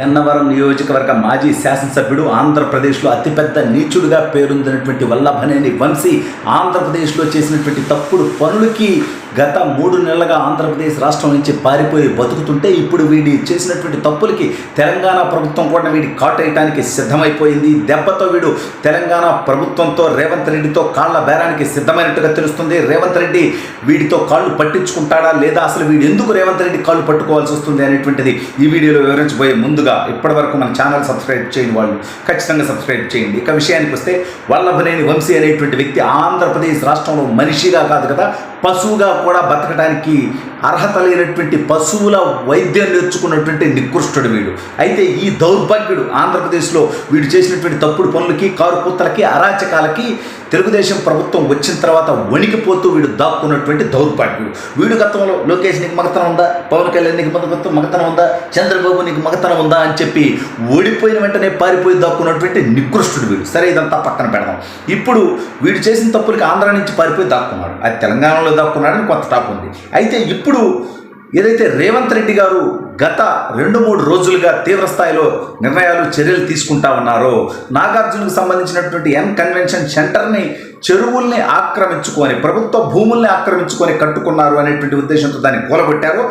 గన్నవరం నియోజకవర్గ మాజీ శాసనసభ్యుడు ఆంధ్రప్రదేశ్లో అతిపెద్ద నీచుడుగా పేరొందినటువంటి వల్లభనేని వంశీ ఆంధ్రప్రదేశ్లో చేసినటువంటి తప్పుడు పనులకి గత మూడు నెలలుగా ఆంధ్రప్రదేశ్ రాష్ట్రం నుంచి పారిపోయి బతుకుతుంటే ఇప్పుడు వీడి చేసినటువంటి తప్పులకి తెలంగాణ ప్రభుత్వం కూడా వీడి కాటేయటానికి సిద్ధమైపోయింది. దెబ్బతో వీడు తెలంగాణ ప్రభుత్వంతో రేవంత్ రెడ్డితో కాళ్ళ బేరానికి సిద్ధమైనట్టుగా తెలుస్తుంది. రేవంత్ రెడ్డి వీడితో కాళ్ళు పట్టించుకుంటాడా లేదా? అసలు వీడు ఎందుకు రేవంత్ రెడ్డి కాళ్ళు పట్టుకోవాల్సి వస్తుంది అనేటువంటిది ఈ వీడియోలో వివరించబోయే ముందుగా ఇప్పటివరకు మన ఛానల్ సబ్స్క్రైబ్ చేయని వాళ్ళు ఖచ్చితంగా సబ్స్క్రైబ్ చేయండి. ఇక విషయానికి వస్తే వల్లభనేని వంశీ అనేటువంటి వ్యక్తి ఆంధ్రప్రదేశ్ రాష్ట్రంలో మనిషిగా కాదు కదా పశువుగా కూడా బతకడానికి అర్హత లేనటువంటి పశువుల వైద్యం నేర్చుకున్నటువంటి నికృష్టుడు వీడు. అయితే ఈ దౌర్భాగ్యుడు ఆంధ్రప్రదేశ్లో వీడు చేసినటువంటి తప్పుడు పనులకి కారు కూతలకి అరాచకాలకి తెలుగుదేశం ప్రభుత్వం వచ్చిన తర్వాత వణికిపోతూ వీడు దాక్కున్నటువంటి దౌర్భాగ్యుడు. వీడు గతంలో లోకేష్ నీకు మగతనం ఉందా? పవన్ కళ్యాణ్ నీకు మగతనం ఉందా? చంద్రబాబు నీకు మగతనం ఉందా? అని చెప్పి ఓడిపోయిన వెంటనే పారిపోయి దాక్కున్నటువంటి నికృష్టుడు వీడు. సరే ఇదంతా పక్కన పెడదాం. ఇప్పుడు వీడు చేసిన తప్పులకి ఆంధ్ర నుంచి పారిపోయి దాక్కున్నాడు. అది తెలంగాణలో దాక్కున్నాడని కొంత టాప్ ఉంది. అయితే ఇప్పుడు ఏదైతే రేవంత్ రెడ్డి గారు గత రెండు మూడు రోజులుగా తీవ్రస్థాయిలో నిర్ణయాలు చర్యలు తీసుకుంటా ఉన్నారో నాగార్జునకు సంబంధించినటువంటి ఎన్ కన్వెన్షన్ సెంటర్ని చెరువుల్ని ఆక్రమించుకొని ప్రభుత్వ భూముల్ని ఆక్రమించుకొని కట్టుకున్నారు అనేటువంటి ఉద్దేశంతో దాన్ని కూలగొట్టారు.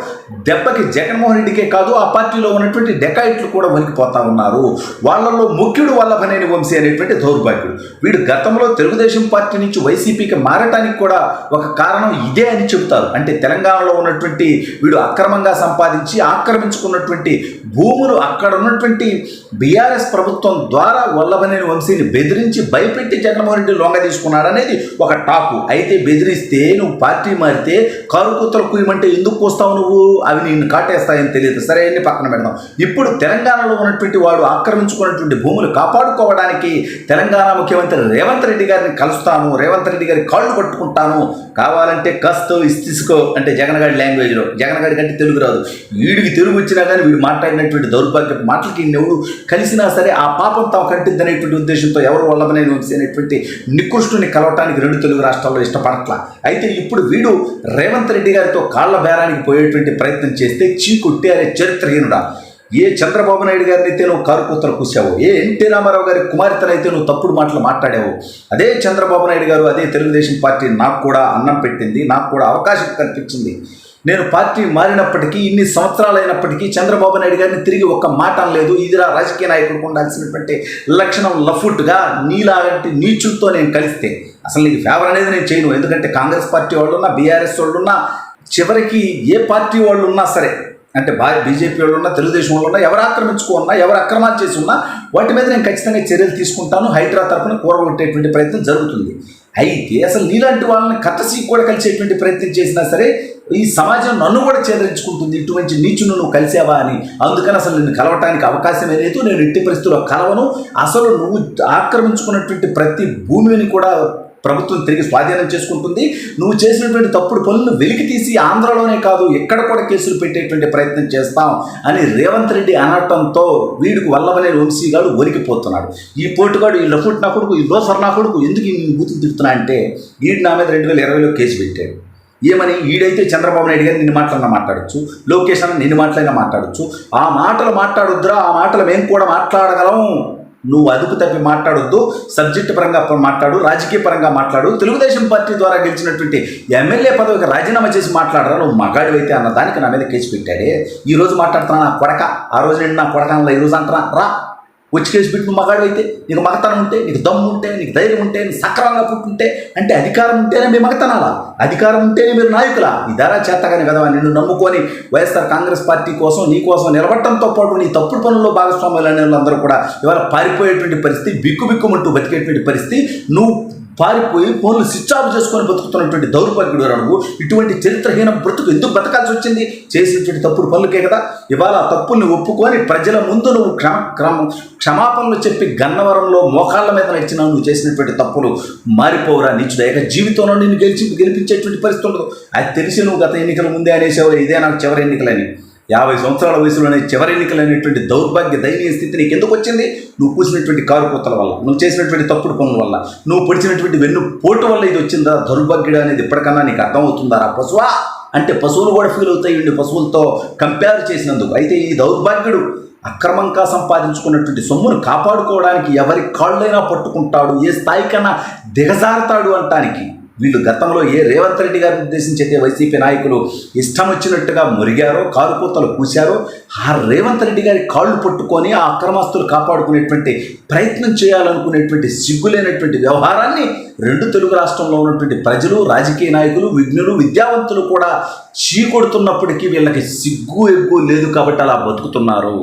దెబ్బకి జగన్మోహన్ రెడ్డికే కాదు ఆ పార్టీలో ఉన్నటువంటి డెకాయిట్లు కూడా వణికిపోతా ఉన్నారు. వాళ్ళల్లో ముఖ్యుడు వల్లభనేని వంశీ అనేటువంటి దౌర్భాగ్యుడు. వీడు గతంలో తెలుగుదేశం పార్టీ నుంచి వైసీపీకి మారటానికి కూడా ఒక కారణం ఇదే అని చెబుతారు. అంటే తెలంగాణలో ఉన్నటువంటి వీడు అక్రమంగా సంపాదించి ఆక్రమించుకున్నటువంటి భూములు అక్కడ ఉన్నటువంటి బీఆర్ఎస్ ప్రభుత్వం ద్వారా వల్లభనేని వంశీని బెదిరించి భయపెట్టి జగన్మోహన్ రెడ్డి లొంగ అనేది ఒక టాకు. అయితే బెదిరిస్తే నువ్వు పార్టీ మారితే కారు కూతురు కుయ్యమంటే ఎందుకు కూస్తావు నువ్వు? అవి నిన్ను కాటేస్తాయని తెలియదు. సరే అని పక్కన పెడదాం. ఇప్పుడు తెలంగాణలో ఉన్నటువంటి వాడు ఆక్రమించుకున్నటువంటి భూములు కాపాడుకోవడానికి తెలంగాణ ముఖ్యమంత్రి రేవంత్ రెడ్డి గారిని కలుస్తాను రేవంత్ రెడ్డి గారి కాళ్ళు పట్టుకుంటాను కావాలంటే కస్తో ఇస్తిసుకో అంటే జగన్ లాంగ్వేజ్లో. జగన్గాడి కంటే తెలుగు రాదు. వీడికి తెలుగు వచ్చినా కానీ వీడు మాట్లాడినటువంటి దౌర్భాగ్య మాటలకి ఎవడు కలిసినా సరే ఆ పాపం తాము కంటిద్దనేటువంటి ఉద్దేశంతో ఎవరు వల్లభనేని అనేటువంటి నికృష్టుని కలవటానికి రెండు తెలుగు రాష్ట్రాల్లో ఇష్టపడట్ల. అయితే ఇప్పుడు వీడు రేవంత్ రెడ్డి గారితో కాళ్ళ బేరానికి పోయేటువంటి ప్రయత్నం చేస్తే చీకుట్టి అనే చరిత్రహీనుడా. ఏ చంద్రబాబు నాయుడు గారిని అయితే నువ్వు కారుకూతలు కూసావు ఏ ఎన్టీ రామారావు గారి కుమార్తెనైతే నువ్వు తప్పుడు మాటలు మాట్లాడావు అదే చంద్రబాబు నాయుడు గారు అదే తెలుగుదేశం పార్టీ నాకు కూడా అన్నం పెట్టింది నాకు కూడా అవకాశం కల్పించింది. నేను పార్టీ మారినప్పటికీ ఇన్ని సంవత్సరాలైనప్పటికీ చంద్రబాబు నాయుడు గారిని తిరిగి ఒక్క మాట లేదు. ఇదిరా రాజకీయ నాయకుడికి ఉండాల్సినటువంటి లక్షణం లఫుట్గా నీలాంటి నీచులతో నేను కలిస్తే అసలు నీకు ఫేవర్ అనేది నేను చేయను. ఎందుకంటే కాంగ్రెస్ పార్టీ వాళ్ళు ఉన్నా బీఆర్ఎస్ వాళ్ళు ఉన్నా చివరికి ఏ పార్టీ వాళ్ళు ఉన్నా సరే అంటే బా బీజేపీ వాళ్ళు ఉన్నా తెలుగుదేశం వాళ్ళు ఉన్నా ఎవరు ఆక్రమించుకున్నా ఎవరు అక్రమాలు చేసి ఉన్నా వాటి మీద నేను ఖచ్చితంగా చర్యలు తీసుకుంటాను. హైడ్రా తరఫున కూరగొట్టేటువంటి ప్రయత్నం జరుగుతుంది. అయితే అసలు నీలాంటి వాళ్ళని కట్టసి కూడా కలిసేటువంటి ప్రయత్నం చేసినా సరే ఈ సమాజం నన్ను కూడా చేదరించుకుంటుంది. ఇటువంటి నీచును నువ్వు కలిసావా అని. అందుకని అసలు నిన్ను కలవటానికి అవకాశమే లేదు. నేను ఎట్టి పరిస్థితుల్లో కలవను. అసలు నువ్వు ఆక్రమించుకున్నటువంటి ప్రతి భూమిని కూడా ప్రభుత్వం తిరిగి స్వాధీనం చేసుకుంటుంది. నువ్వు చేసినటువంటి తప్పుడు పనులను వెలికి తీసి ఆంధ్రలోనే కాదు ఎక్కడ కూడా కేసులు పెట్టేటువంటి ప్రయత్నం చేస్తాం అని రేవంత్ రెడ్డి అనటంతో వీడికి వల్లవనే వంశీగాడు ఒరికిపోతున్నాడు ఈ పోటుగాడు ఈ లఫుట్ నా కొడుకు ఈ లోఫర్ నా కొడుకు ఎందుకు ఈ బూతులు తిడుతున్నా అంటే ఈడు నా మీద రెండు వేల ఇరవైలో కేసు పెట్టాడు. ఏమని ఈడైతే చంద్రబాబు నాయుడు గారు నిన్ను మాట్లాడినా మాట్లాడచ్చు లోకేష్ అన్న నిన్ను మాటలైనా మాట్లాడచ్చు ఆ మాటలు మాట్లాడొద్దురా ఆ మాటలు మేము కూడా మాట్లాడగలం. నువ్వు అదుపు తప్పి మాట్లాడొద్దు సబ్జెక్టు పరంగా మాట్లాడు రాజకీయ పరంగా మాట్లాడు తెలుగుదేశం పార్టీ ద్వారా గెలిచినటువంటి ఎమ్మెల్యే పదవికి రాజీనామా చేసి మాట్లాడరా నువ్వు మగాడు అయితే అన్న దానికి నా మీద కేసు పెట్టాడే. ఈరోజు మాట్లాడుతున్నా నా కొడక ఆ రోజు నేను నా కొడక ఈ రోజు అంటున్నా రా. వచ్చి కేసు పెట్టి మగాడైతే మగాడు అయితే నీకు మగతనం ఉంటే నీకు దమ్ము ఉంటే నీకు ధైర్యం ఉంటే నీకు సక్రమంగా పుట్టుంటే అంటే అధికారం ఉంటేనే మీ మగతనాలా? అధికారం ఉంటేనే మీరు నాయకులా? ఈ ధర చేతగానే కదా నిన్ను నమ్ముకొని వైఎస్ఆర్ కాంగ్రెస్ పార్టీ కోసం నీ కోసం నిలబడటంతో పాటు నీ తప్పుడు పనుల్లో భాగస్వాములు అనే వాళ్ళందరూ కూడా ఇవాళ పారిపోయేటువంటి పరిస్థితి బిక్కు బిక్కుమంటూ బతికేటువంటి పరిస్థితి. నువ్వు పారిపోయి ఫోన్లు స్విచ్ ఆఫ్ చేసుకొని బతుకుతున్నటువంటి దౌర్భాగ్యుడు నువ్వు. ఇటువంటి చరిత్రహీన బ్రతుకు ఎందుకు బతకాల్సి వచ్చింది? చేసినటువంటి తప్పుడు పనులకే కదా. ఇవాళ ఆ తప్పుల్ని ఒప్పుకొని ప్రజల ముందు నువ్వు క్రమ క్రమ క్షమాపణలు చెప్పి గన్నవరంలో మోకాళ్ళ మీద నడిచిన నువ్వు చేసినటువంటి తప్పులు మారిపోవురా నీచుడు. ఏక జీవితంలో నిన్ను గెలిచి గెలిపించేటువంటి పరిస్థితులు అది తెలిసి నువ్వు గత ఎన్నికల ముందే అనేసావు. ఇదే నాకు చివరి ఎన్నికలని. యాభై సంవత్సరాల వయసులోనే చివరి ఎన్నికలైనటువంటి దౌర్భాగ్య దయనీయ స్థితి నీకు ఎందుకు వచ్చింది? నువ్వు కూసినటువంటి కారు కూతల వల్ల నువ్వు చేసినటువంటి తప్పుడు పనుల వల్ల నువ్వు పొడిచినటువంటి వెన్ను పోటు వల్ల ఇది వచ్చిందా? దౌర్భాగ్యుడు అనేది ఇప్పటికన్నా నీకు అర్థమవుతుందా రా పశువా? అంటే పశువులు కూడా ఫీల్ అవుతాయి పశువులతో కంపేర్ చేసినందుకు. అయితే ఈ దౌర్భాగ్యుడు అక్రమంగా సంపాదించుకున్నటువంటి సొమ్మును కాపాడుకోవడానికి ఎవరి కాళ్ళైనా పట్టుకుంటాడు? ఏ స్థాయికైనా దిగజారుతాడు అంటానికి. వీళ్ళు గతంలో ఏ రేవంత్ రెడ్డి గారిని ఉద్దేశించి అయితే వైసీపీ నాయకులు ఇష్టం వచ్చినట్టుగా మురిగారో కారుపూతలు కూశారో ఆ రేవంత్ రెడ్డి గారి కాళ్ళు పట్టుకొని ఆ అక్రమస్తులు కాపాడుకునేటువంటి ప్రయత్నం చేయాలనుకునేటువంటి సిగ్గులేనటువంటి వ్యవహారాన్ని రెండు తెలుగు రాష్ట్రంలో ఉన్నటువంటి ప్రజలు రాజకీయ నాయకులు విఘ్నులు విద్యావంతులు కూడా చీకొడుతున్నప్పటికీ వీళ్ళకి సిగ్గు ఎగ్గు లేదు కాబట్టి అలా బతుకుతున్నారు.